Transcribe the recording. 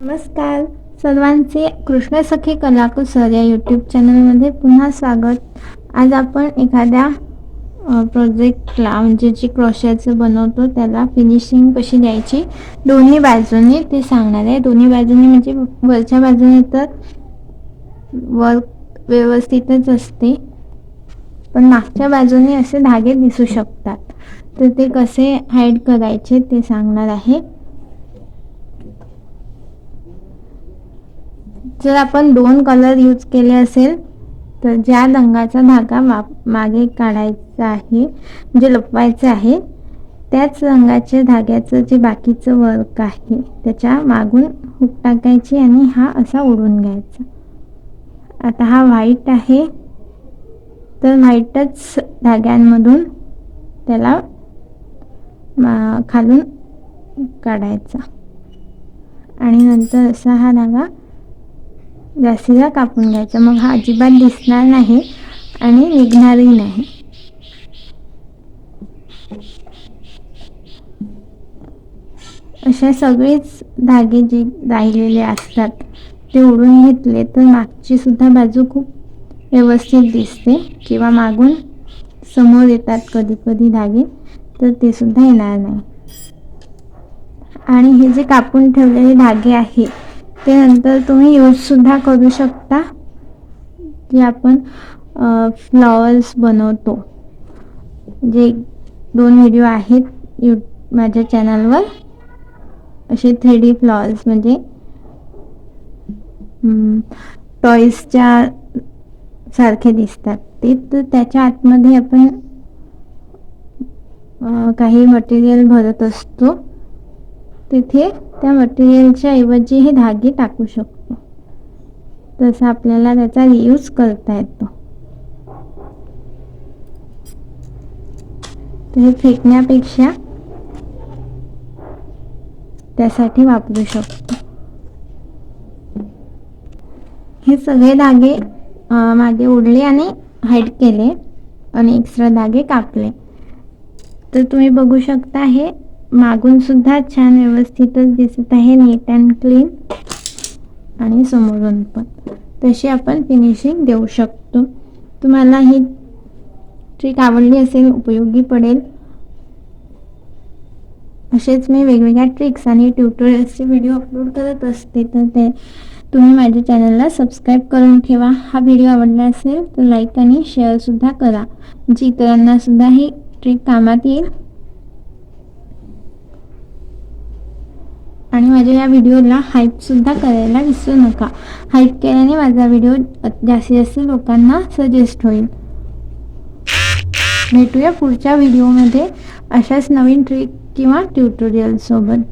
नमस्कार. सर्वांचे कृष्ण सखी कलाकुसर या यूट्यूब चॅनलमध्ये पुन्हा स्वागत. आज आपण एखाद्या प्रोजेक्टला म्हणजे जे क्रोशाचं बनवतो त्याला फिनिशिंग कशी द्यायची दोन्ही बाजूने ते सांगणार आहे. दोन्ही बाजूने म्हणजे वरच्या बाजूने तर वर्क व्यवस्थितच असते पण मागच्या बाजूने असे धागे दिसू शकतात. तर ते कसे हाईड करायचे ते सांगणार आहे. जर आपण दोन कलर यूज केले असेल तर ज्या रंगाचा धागा मा मागे काढायचा आहे म्हणजे लपवायचा आहे त्याच रंगाच्या धाग्याचं जे बाकीचं वर्क आहे त्याच्या मागून हुक टाकायची आणि हा असा ओढून घ्यायचा. आता हा व्हाईट आहे. तर व्हाईटच धाग्यांमधून त्याला मा खालून काढायचा. आणि नंतर असा हा धागा जास्तीला कापून घ्यायचा. मग हा अजिबात दिसणार नाही आणि निघणारही नाही. अशा सगळेच धागे जे राहिलेले असतात ते ओढून घेतले तर मागची सुद्धा बाजू खूप व्यवस्थित दिसते किंवा मागून समोर येतात कधी कधी धागे तर ते सुद्धा येणार नाही. आणि हे जे कापून ठेवलेले धागे आहे ते नंतर तुम्ही यूजसुद्धा करू शकता जे आपण फ्लॉवर्स बनवतो. जे दोन व्हिडिओ आहेत यू माझ्या चॅनलवर असे थ्री डी फ्लॉवर्स म्हणजे टॉईसच्या सारखे दिसतात. ते तर त्याच्या आतमध्ये आपण काही मटेरियल भरत असतो. तिथे त्या मटेरियलच्या ऐवजी हे धागे टाकू शकतो. तसं आपल्याला त्याचा रियूज करता येतो. तर हे फेकण्यापेक्षा त्यासाठी वापरू शकतो. हे सगळे धागे मागे ओढले आणि हाईट केले आणि एक्स्ट्रा धागे कापले. तर तुम्ही बघू शकता हे मागून सुद्धा छान व्यवस्थितच दिसत आहे नीट अँड क्लीन आणि समोरून पण. तशी आपण फिनिशिंग देऊ शकतो. तुम्हाला ही ट्रिक आवडली असेल उपयोगी पडेल. असेच मी वेगवेगळ्या ट्रिक्स आणि ट्युटोरियल्सचे व्हिडिओ अपलोड करत असते तर ते तुम्ही माझ्या चॅनलला सबस्क्राईब करून ठेवा. हा व्हिडिओ आवडला असेल तर लाईक आणि शेअरसुद्धा करा. म्हणजे इतरांना सुद्धा ही ट्रिक कामात येईल आणि माझ्या या व्हिडिओला हाईपसुद्धा करायला विसरू नका. हाईप केल्याने माझा व्हिडिओ जास्तीत जास्त लोकांना सजेस्ट होईल. भेटूया पुढच्या व्हिडिओमध्ये अशाच नवीन ट्रिक किंवा ट्युटोरियल सोबत.